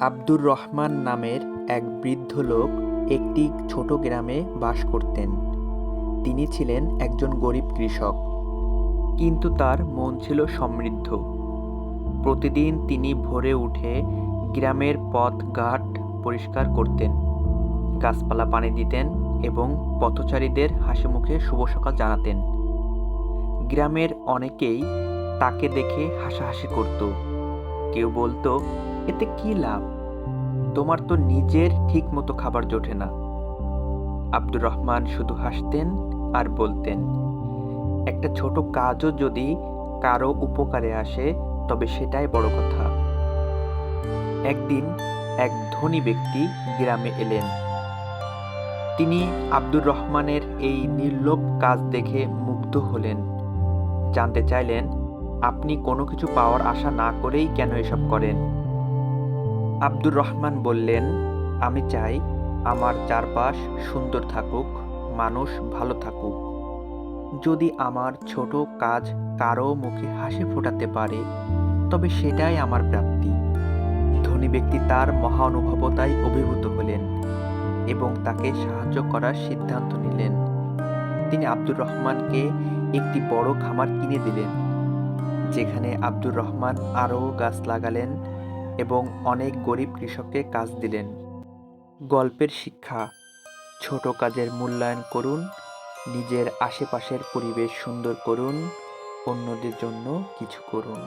আব্দুর রহমান নামের এক বৃদ্ধ লোক একটি ছোট গ্রামে বাস করতেন। তিনি ছিলেন একজন গরিব কৃষক। কিন্তু তার মন ছিল সমৃদ্ধ। প্রতিদিন তিনি ভোরে উঠে গ্রামের পথ ঘাট পরিষ্কার করতেন, গাছপালা পানি দিতেন এবং পথচারীদের হাসি মুখে শুভ সকাল জানাতেন। গ্রামের অনেকেই তাকে দেখে হাসাহাসি করত। কেউ বলতো এতে কি লাভ? তোমার তো নিজের ঠিক মতো খাবার জোটে না। আব্দুর রহমান শুধু হাসতেন আর বলতেন, একটা ছোট কাজও যদি কারও উপকারে আসে, তবে সেটাই বড় কথা। একদিন এক ধনী ব্যক্তি গ্রামে এলেন। তিনি আব্দুর রহমানের এই নির্লোভ কাজ দেখে মুগ্ধ হলেন। জানতে চাইলেন, আপনি কোনো কিছু পাওয়ার আশা না করেই কেন এসব করেন? আব্দুর রহমান বললেন, আমি চাই আমার চারপাশ সুন্দর থাকুক, মানুষ ভালো থাকুক। যদি আমার ছোট কাজ কারও মুখে হাসি ফোটাতে পারে, তবে সেটাই আমার প্রাপ্তি। ধনী ব্যক্তি তার মহানুভবতায় অভিভূত হলেন এবং তাকে সাহায্য করার সিদ্ধান্ত নিলেন। তিনি আব্দুর রহমানকে একটি বড় খামার কিনে দিলেন, যেখানে আব্দুর রহমান আরও গাছ লাগালেন এবং অনেক গরিব কৃষককে কাজ দিলেন। গল্পের শিক্ষা, ছোট কাজের মূল্যায়ন করুন, নিজের আশেপাশের পরিবেশ সুন্দর করুন, অন্যদের জন্য কিছু করুন।